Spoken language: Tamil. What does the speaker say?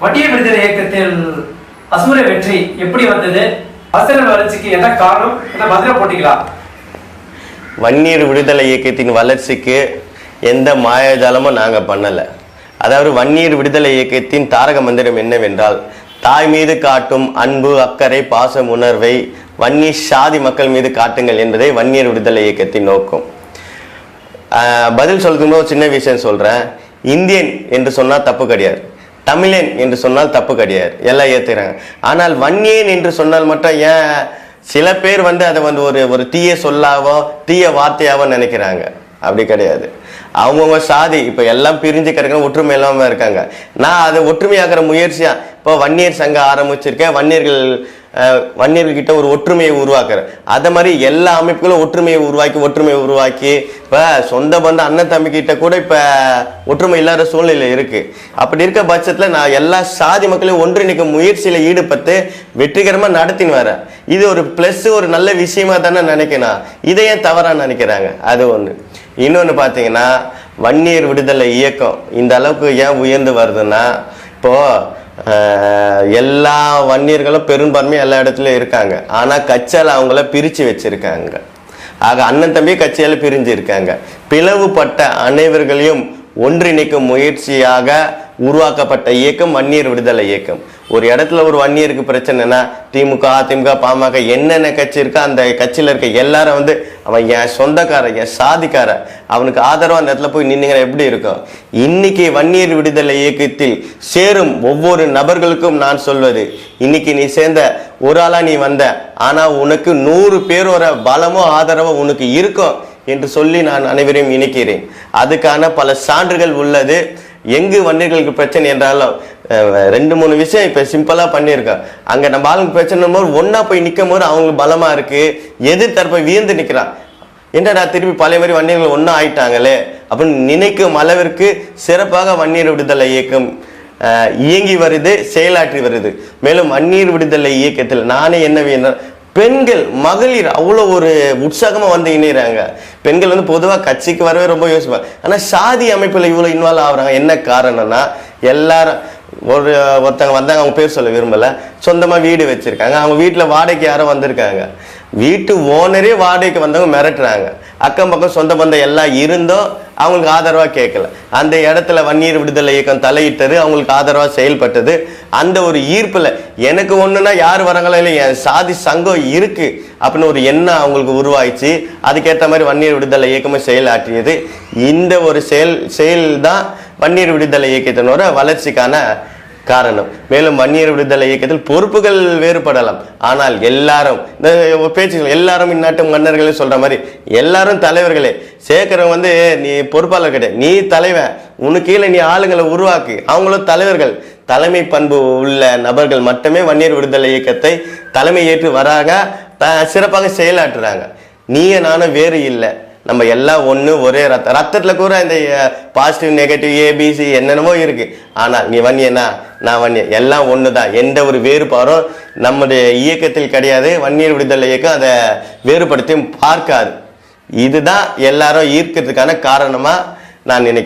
வட்டிய விடுதலை இயக்கத்தில் அசுர வெற்றி எப்படி வந்தது? அரசியல் வளர்ச்சிக்கு என்ன காரணம்? என்ன மதுரை போட்டிங்களா வன்னியர் விடுதலை இயக்கத்தின் வளர்ச்சிக்கு எந்த மாயாஜாலமும் நாங்கள் பண்ணலை. அதாவது வன்னியர் விடுதலை இயக்கத்தின் தாரக மந்திரம் என்னவென்றால் தாய் மீது காட்டும் அன்பு அக்கறை பாசம் உணர்வை வன்னி சாதி மக்கள் மீது காட்டுங்கள் என்பதே வன்னியர் விடுதலை இயக்கத்தின் நோக்கம். பதில் சொல்லும்போது சின்ன விஷயம் சொல்கிறேன் இந்தியன் என்று சொன்னால் தப்பு கிடையாது. தமிழன் என்று சொன்னால் தப்பு கிடையாது. எல்லாம் ஏற்றுக்கிறாங்க ஆனால் வன்னியன் என்று சொன்னால் மட்டும் ஏன் சில பேர் வந்து அதை வந்து ஒரு ஒரு தீய சொல்லாவோ தீய வார்த்தையாவோ நினைக்கிறாங்க. அப்படி கிடையாது. அவங்கவுங்க சாதி இப்போ எல்லாம் பிரிஞ்சு கிடக்கிற ஒற்றுமை இல்லாமல் இருக்காங்க. நான் அதை ஒற்றுமையாக்குற முயற்சியாக இப்போ வன்னியர் சங்கம் ஆரம்பிச்சிருக்கேன். வன்னியர்கள் அஹ், வன்னியர்கள் ஒரு ஒற்றுமையை உருவாக்குறேன் அதே மாதிரி எல்லா அமைப்புகளும் ஒற்றுமையை உருவாக்கி ஒற்றுமையை உருவாக்கி இப்போ சொந்த பந்த அண்ணன் தம்பி கிட்ட கூட இப்போ ஒற்றுமை இல்லாத சூழ்நிலை இருக்குது அப்படி இருக்க பட்சத்தில் நான் எல்லா சாதி மக்களையும் ஒன்றிணைக்கும் முயற்சியில் ஈடுபட்டு வெற்றிகரமாக நடத்தின்னு வரேன் இது ஒரு ப்ளஸ் ஒரு நல்ல விஷயமா தானே நினைக்கணும் இதை ஏன் தவறாக நினைக்கிறாங்க? அது ஒன்று இன்னொன்று பார்த்தீங்கன்னா வன்னியர் விடுதலை இயக்கம் இந்த அளவுக்கு ஏன் உயர்ந்து வருதுன்னா இப்போது எல்லா வன்னியர்களும் பெரும்பான்மை எல்லா இடத்துலையும் இருக்காங்க. ஆனால் கட்சியால் அவங்கள பிரித்து வச்சிருக்காங்க. ஆக அண்ணன் தம்பி கட்சியால் பிரிஞ்சு இருக்காங்க பிளவுபட்ட அனைவர்களையும் ஒன்றிணைக்கும் முயற்சியாக உருவாக்கப்பட்ட இயக்கம் வன்னியர் விடுதலை இயக்கம். ஒரு இடத்துல ஒரு வன்னியருக்கு பிரச்சனைனா திமுக அதிமுக பாமக என்னென்ன கட்சி இருக்கோ அந்த கட்சியில் இருக்க எல்லாரும் வந்து அவன் என் சொந்தக்காரன் என் சாதிக்காரன். அவனுக்கு ஆதரவு அந்த இடத்துல போய் நின்னீங்கன்னா எப்படி இருக்கும்? இன்னைக்கு வன்னியர் விடுதலை இயக்கத்தில் சேரும் ஒவ்வொரு நபர்களுக்கும் நான் சொல்வது இன்னைக்கு நீ சேர்ந்த ஒரு ஆளா நீ வந்த ஆனா உனக்கு நூறு பேரோட பலமும் ஆதரவும் உனக்கு இருக்கும் என்று சொல்லி நான் அனைவரையும் இணைக்கிறேன். அதுக்கான பல சான்றுகள் உள்ளது. எங்கு வன்னியர்களுக்கு பிரச்சனை என்றாலும் ரெண்டு மூணு விஷயம் இப்போ சிம்பிளாக பண்ணியிருக்கோம் அங்கே நம்ம ஆளுங்க பிரச்சனை போது ஒன்றா போய் நிற்கும் போது அவங்களுக்கு பலமாக இருக்கு. எதிர்த்தரப்பை வியந்து நிற்கிறான் என்னடா திருப்பி பழைய மாதிரி வன்னியர்கள் ஒன்றா ஆயிட்டாங்களே? அப்படின்னு நினைக்கும் அளவிற்கு சிறப்பாக வன்னியர் விடுதலை இயக்கம் இயங்கி வருது செயலாற்றி வருது. மேலும் வன்னியர் விடுதலை இயக்கத்தில் நானே என்ன வேணும் பெண்கள் மகளிர் அவ்வளோ ஒரு உற்சாகமாக வந்து இணைகிறாங்க பெண்கள் வந்து பொதுவாக கட்சிக்கு வரவே ரொம்ப யோசிப்பாங்க. ஆனால் சாதி அமைப்பில் இவ்வளோ இன்வால்வ் ஆகுறாங்க. என்ன காரணம்னா எல்லாரும் ஒரு ஒருத்தங்க வந்தாங்க அவங்க பேர் சொல்ல விரும்பலை. சொந்தமாக வீடு வச்சுருக்காங்க. அவங்க வீட்டில் வாடகைக்கு யாரோ வந்திருக்காங்க. வீட்டு ஓனரே வாடகைக்கு வந்தவங்க மிரட்டுறாங்க. அக்கம் பக்கம் சொந்த பந்தம் எல்லாம் இருந்தோம். அவங்களுக்கு ஆதரவாக கேட்கல. அந்த இடத்துல வன்னியர் விடுதலை இயக்கம் தலையிட்டது அவங்களுக்கு ஆதரவாக செயல்பட்டது. அந்த ஒரு ஈர்ப்பில் எனக்கு ஒன்றுனா யார் வராங்களோ இல்லை என் சாதி சங்கம் இருக்குது அப்படின்னு ஒரு எண்ணம் அவங்களுக்கு உருவாயிச்சு. அதுக்கேற்ற மாதிரி வன்னியர் விடுதலை இயக்கமும் செயலாற்றியது. இந்த ஒரு செயல் செயல் தான் வன்னியர் விடுதலை இயக்கத்தினோட வளர்ச்சிக்கான காரணம். மேலும் வன்னியர் விடுதலை இயக்கத்தில் பொறுப்புகள் வேறுபடலாம். ஆனால் எல்லாரும் இந்த பேச்சுகள் எல்லாரும் இந்நாட்டு மன்னர்களே சொல்ற மாதிரி எல்லாரும் தலைவர்களே. சேகரன் வந்து நீ பொறுப்பாளர் கிடையாது. நீ தலைவன். உனக்கு கீழே நீ ஆளுங்களை உருவாக்கு. அவங்களும் தலைவர்கள். தலைமை பண்பு உள்ள நபர்கள் மட்டுமே வன்னியர் விடுதலை இயக்கத்தை தலைமை ஏற்று வராங்க சிறப்பாக செயலாற்றுறாங்க. நீயே நானும் வேறு இல்லை. நம்ம எல்லாம் ஒன்று ஒரே ரத்தம் ரத்தத்தில் கூட இந்த பாசிட்டிவ் நெகட்டிவ் ஏபிசி என்னென்னமோ இருக்குது ஆனால் நீ வன்னியனா நான் வன்னியன். எல்லாம் ஒன்று தான் எந்த ஒரு வேறுபாடும் நம்முடைய இயக்கத்தில் கிடையாது. வன்னியர் விடுதலை இயக்கம் அதை வேறுபடுத்தியும் பார்க்காது. இதுதான் எல்லாரும் ஈர்க்கிறதுக்கான காரணமாக நான் நினைக்கிறேன்.